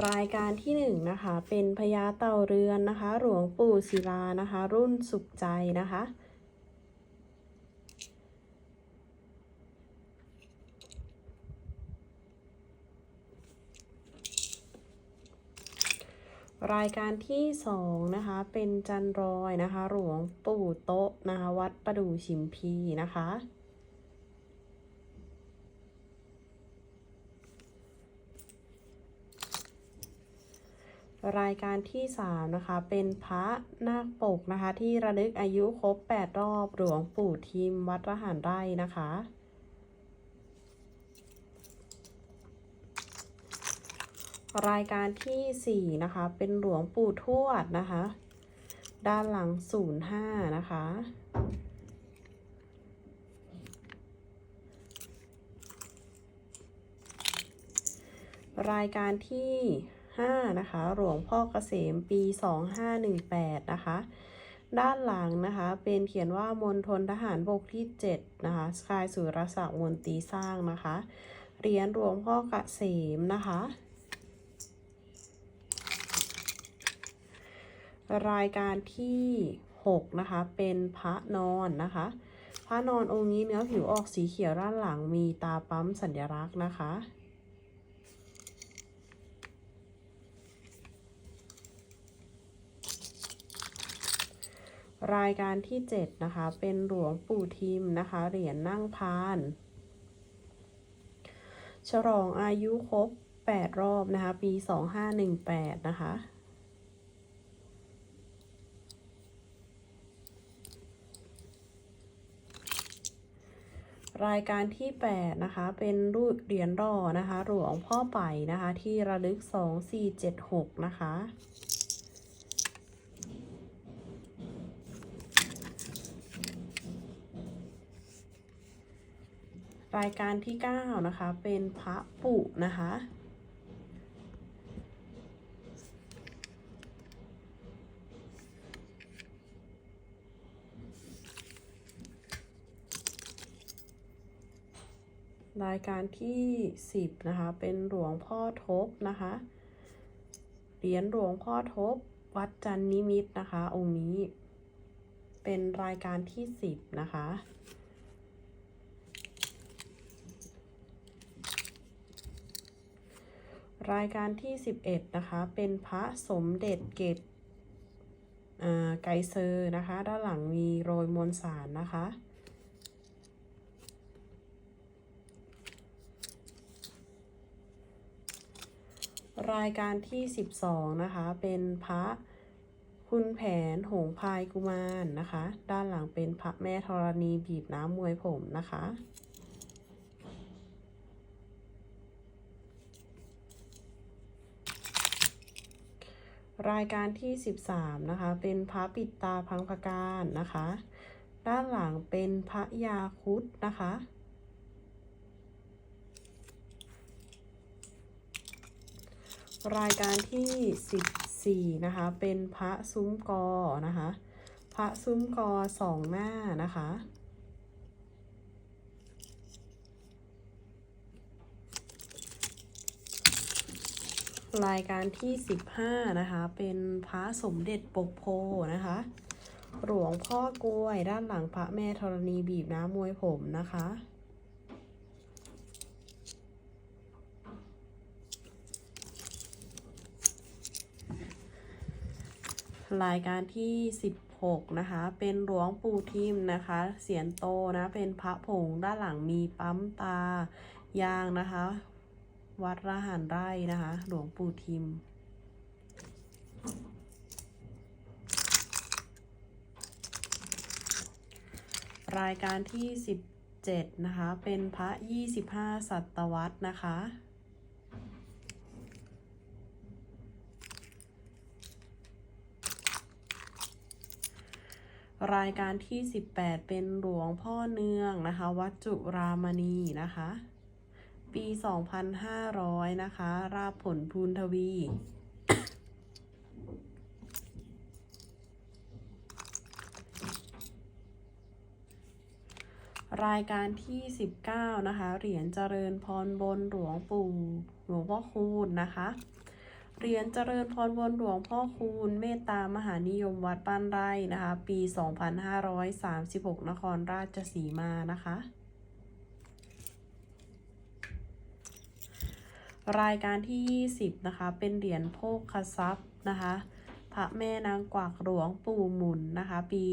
รายการที่หนึ่งนะคะ เป็นพญาเต่าเรือนนะคะ หลวงปู่ศิลานะคะ รุ่นสุขใจนะคะ รายการที่สองนะคะ เป็นจันรอยนะคะ หลวงปู่โต๊ะนะคะ วัดประดู่ชิมพีนะคะ รายการที่สามนะคะ เป็นพระนาคปกนะคะ ที่ระลึกอายุครบ 8 รอบหลวงปู่ทิมวัดระหารไร่นะคะ รายการที่ 4 นะคะ เป็นหลวงปู่ทวดนะคะ ด้านหลัง 05 นะคะรายการที่ 5นะคะ หลวงพ่อเกษมปี 2518 นะคะ ด้านหลังนะคะเป็นเขียนว่ามณฑลทหารบกที่ 7 นะคะสกายสุรศักดิ์มนตีสร้างนะคะเหรียญหลวงพ่อเกษมนะคะรายการที่ 6 นะคะ เป็นพระนอนนะคะ พระนอนองค์นี้เนื้อผิวออกสีเขียวด้านหลังมีตาปั๊มสัญลักษณ์นะคะ รายการที่ 7 นะคะ เป็นหลวงปู่ทิมนะคะ เหรียญนั่งพาน ฉลองอายุครบ 8 รอบนะคะ ปี 2518 นะคะ รายการที่ 8 นะคะ เป็นรูปเหรียญรอนะคะ หลวงพ่อไปนะคะ ที่ระลึก 2476 นะคะ รายการที่ 9 นะคะ เป็นพระปุนะคะ รายการที่ 10 นะคะ เป็นหลวงพ่อทบนะคะ เหรียญหลวงพ่อทบ วัดจันนิมิตนะคะ องค์นี้ เป็นรายการที่ 10 นะคะ รายการที่ 11 นะคะ เป็นพระสมเด็จเกตไกเซอร์นะคะ ด้านหลังมีโรยมวลสารนะคะ รายการที่ 12 นะคะ เป็นพระคุณแผนหงพายกุมารนะคะ ด้านหลังเป็นพระแม่ธรณีบีบน้ำมวยผมนะคะ รายการที่ 13 นะคะ เป็นพระปิดตาพังพการนะคะ ด้านหลังเป็นพระยาคุดนะคะ รายการที่ 14 นะคะ เป็นพระซุ้มกอนะคะ พระซุ้มกอสองหน้านะคะ รายการที่ 15 นะคะ เป็นพระสมเด็จปกโพนะคะ หลวงพ่อกล้วยด้านหลังพระแม่ธรณีบีบน้ำมวยผมนะคะ รายการที่ 16 นะคะ เป็นหลวงปู่ทิมนะคะ เสียนโตนะ เป็นพระผงด้านหลังมีปั๊มตายางนะคะ วัดระหารไร่นะคะ หลวงปู่ทิม รายการที่ 17 นะคะ เป็นพระ 25 สัตวรรษนะคะรายการที่ 18 เป็นหลวงพ่อเนืองนะคะ วัดจุรามณีนะคะ ปี 2500 นะคะ ราบผลพูนทวี รายการที่ 19 นะคะ เหรียญเจริญพรบนหลวงปู่หลวงพ่อคูณนะคะ เหรียญเจริญพรบนหลวงพ่อคูณเมตตามหานิยมวัดบ้านไร่นะคะ ปี 2536 นครราชสีมานะคะ รายการที่ 20 นะคะ เป็นเหรียญโภคทรัพย์นะคะ พระแม่นางกวักหลวงปู่หมุนนะคะ ปี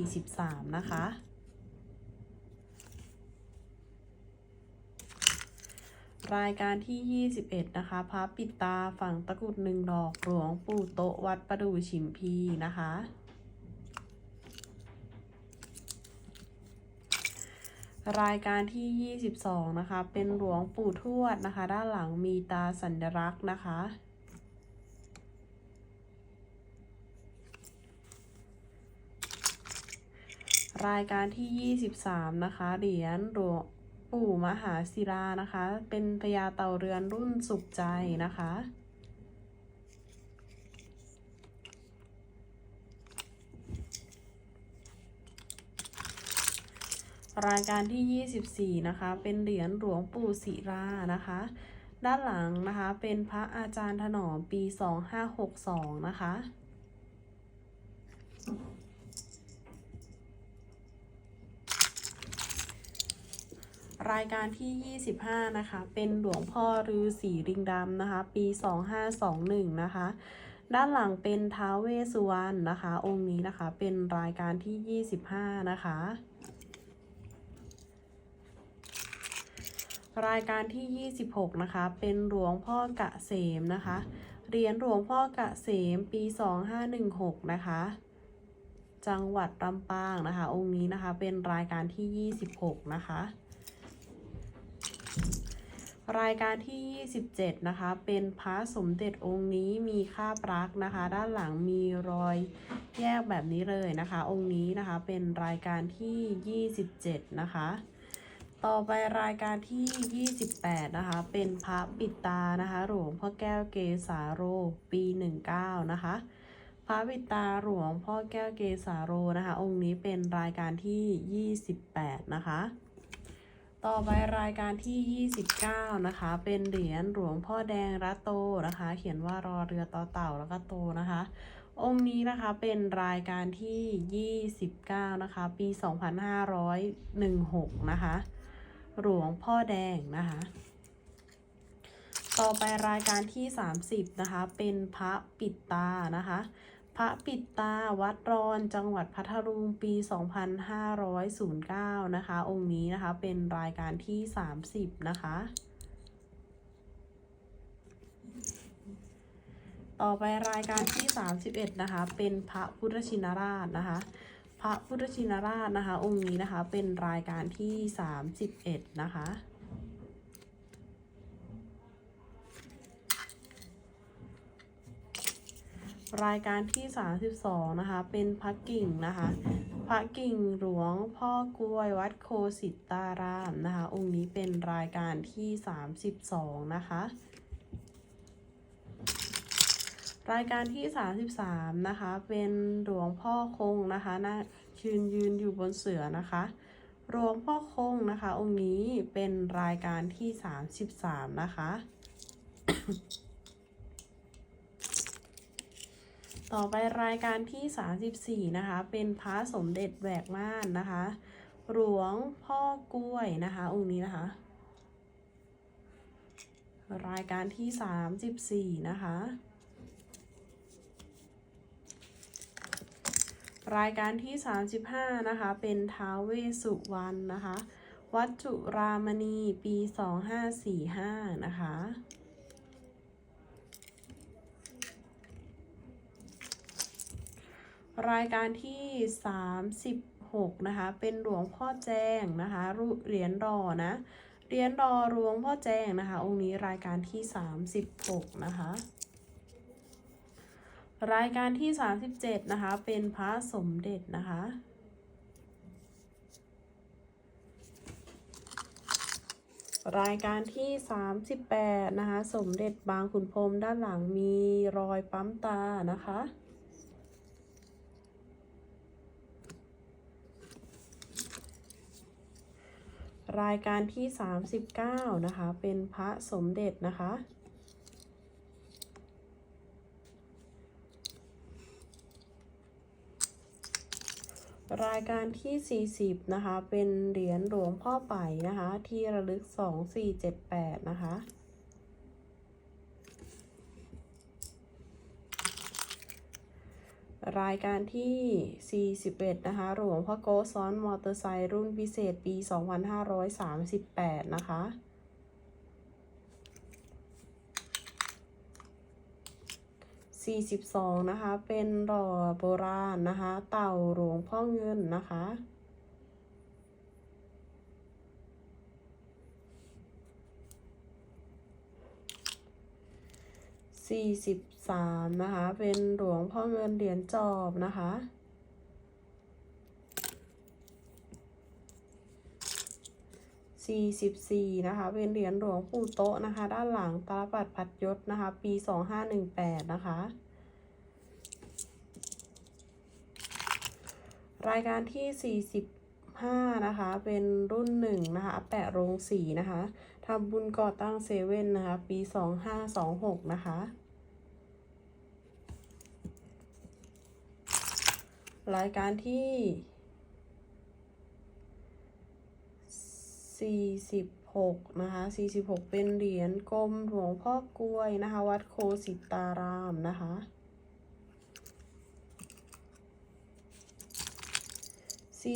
2543 นะคะ รายการที่ 21 นะคะ พระปิดตาฝั่งตะกุดหนึ่งดอกหลวงปู่โตวัดประดู่ฉิมพีนะคะ รายการที่ 22 นะคะ เป็นหลวงปู่ทวดนะคะ ด้านหลังมีตาสัญลักษณ์นะคะ รายการที่ 23 นะคะ เหรียญหลวงปู่มหาศิลานะคะ เป็นพญาเต่าเรือนรุ่นสุขใจนะคะ รายการที่ 24 นะคะ เป็นเหรียญหลวงปู่ศิรานะคะ ด้านหลังนะคะ เป็นพระอาจารย์ถนอมปี 2562 นะคะ รายการที่ 25 นะคะ เป็นหลวงพ่อฤาษีริงดำนะคะ ปี 2521 นะคะด้านหลังเป็นท้าวเวสสุวรรณนะคะ องค์นี้นะคะเป็นรายการที่ 25 นะคะ รายการที่ 26 นะคะ เป็นหลวงพ่อกะเสมนะคะ เหรียญหลวงพ่อกะเสมปี 2516 นะคะ จังหวัดลำปางนะคะ องค์นี้นะคะ เป็นรายการที่ 26 นะคะ รายการที่ 27 นะคะ เป็นพระสมเด็จองค์นี้มีคาบรักนะคะ ด้านหลังมีรอยแยกแบบนี้เลยนะคะ องค์นี้นะคะ เป็นรายการที่ 27 นะคะ ต่อไปรายการที่ 28 นะคะ เป็นพระปิดตานะคะ หลวงพ่อแก้วเกสาโร ปี 19 นะคะ พระปิดตาหลวงพ่อแก้วเกสาโรนะคะ องค์นี้เป็นรายการที่ 28 นะคะ ต่อไปรายการที่ 29 นะคะ เป็นเหรียญหลวงพ่อแดงรัตโตนะคะ เขียนว่ารอเรือต่อเต่าแล้วก็โตนะคะ องค์นี้นะคะเป็นรายการที่ 29 นะคะ ปี 2516 นะคะ หลวงพ่อแดงนะคะ ต่อไปรายการที่ 30 นะคะ เป็นพระปิดตานะคะ พระปิดตาวัดรอนจังหวัดพัทลุงปี 2509 นะคะ องค์นี้นะคะเป็นรายการที่ 30 นะคะต่อไปรายการที่ 31 นะคะ เป็นพระพุทธชินราชนะคะ พระพุทธชินราชนะคะ องค์นี้นะคะเป็นรายการที่ 31 นะคะรายการที่ 32 นะคะ เป็นพระกิ่งนะคะ พระกิ่งหลวงพ่อกล้วยวัดโคสิตารามนะคะ องค์นี้เป็นรายการที่ 32 นะคะ รายการที่ 33 นะคะ เป็นหลวงพ่อคงนะคะนะยืนยืนอยู่บนเสือนะคะหลวงพ่อคงนะคะ องค์นี้เป็นรายการที่ 33 นะคะ ต่อไปรายการที่ 34 นะคะ เป็นพระสมเด็จแหวกม่านนะคะหลวงพ่อกล้วยนะคะ องค์นี้นะคะ รายการที่ 34 นะคะ รายการที่ 35 นะคะ เป็นท้าวเวสุวรรณนะคะ วัดจุรามณีปี 2545 นะคะ รายการที่ 36 นะคะ เป็นหลวงพ่อแจ้งนะคะรูเหรียญรอนะเหรียญรอหลวงพ่อแจ้งนะคะ องค์นี้รายการที่ 36 นะคะ รายการที่ 37 นะคะ เป็นพระสมเด็จนะคะรายการที่ 38 นะคะ สมเด็จบางขุนพรมด้านหลังมีรอยปั๊มตานะคะ รายการที่ 39 นะคะ เป็นพระสมเด็จนะคะ รายการที่ 40 นะคะ เป็นเหรียญหลวงพ่อไปนะคะ ที่ระลึก 2478 นะคะ รายการที่ 41 นะคะ หลวงพ่อโกซ้อนมอเตอร์ไซค์รุ่นพิเศษปี 2538 นะคะ 42 นะคะ เป็นหล่อโบราณนะคะ เต่าหลวงพ่อเงินนะคะ 43 นะคะ เป็นหลวงพ่อเงินเหรียญจอบนะคะ 44 นะคะ เป็นเหรียญหลวงปู่โตะนะคะ ด้านหลังตาลปัดพัดยศนะคะ ปี 2518 นะคะ รายการที่ 45 นะคะ เป็นรุ่นหนึ่งนะคะ แปะโรงสีนะคะทำบุญก่อตั้งเซเว่นนะคะ ปี 2526 นะคะรายการที่ 46นะคะ46 เป็นเหรียญกลมหลวงพ่อกล้วยนะคะ วัดโคสิตารามนะคะ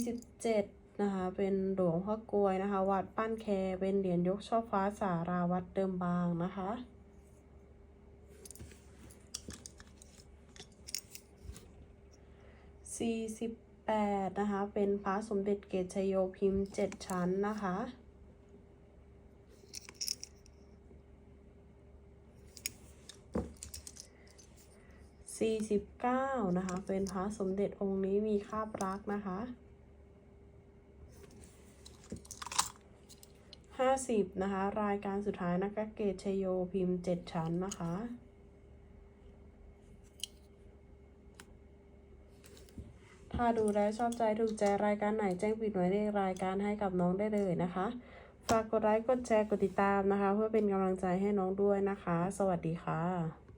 47 นะคะ เป็นหลวงพ่อกล้วยนะคะ วัดป้านแคเป็นเหรียญยกช่อฟ้าสาราวัดเดิมบางนะคะ48 นะคะ เป็นพระสมเด็จเกตชโยพิมพ์ 7 ชั้นนะคะ 49 นะคะ เป็นพระสมเด็จองค์นี้มีคาบรักนะคะ 50 นะคะ รายการสุดท้ายนะคะเกตชโยพิมพ์ 7 ชั้นนะคะ ถ้าดูแลชอบใจถูกใจรายการไหนแจ้งปิดหมายเลขรายการให้กับน้องได้เลยนะคะ ฝากกดไลค์กดแชร์กดติดตามนะคะ เพื่อเป็นกำลังใจให้น้องด้วยนะคะ สวัสดีค่ะ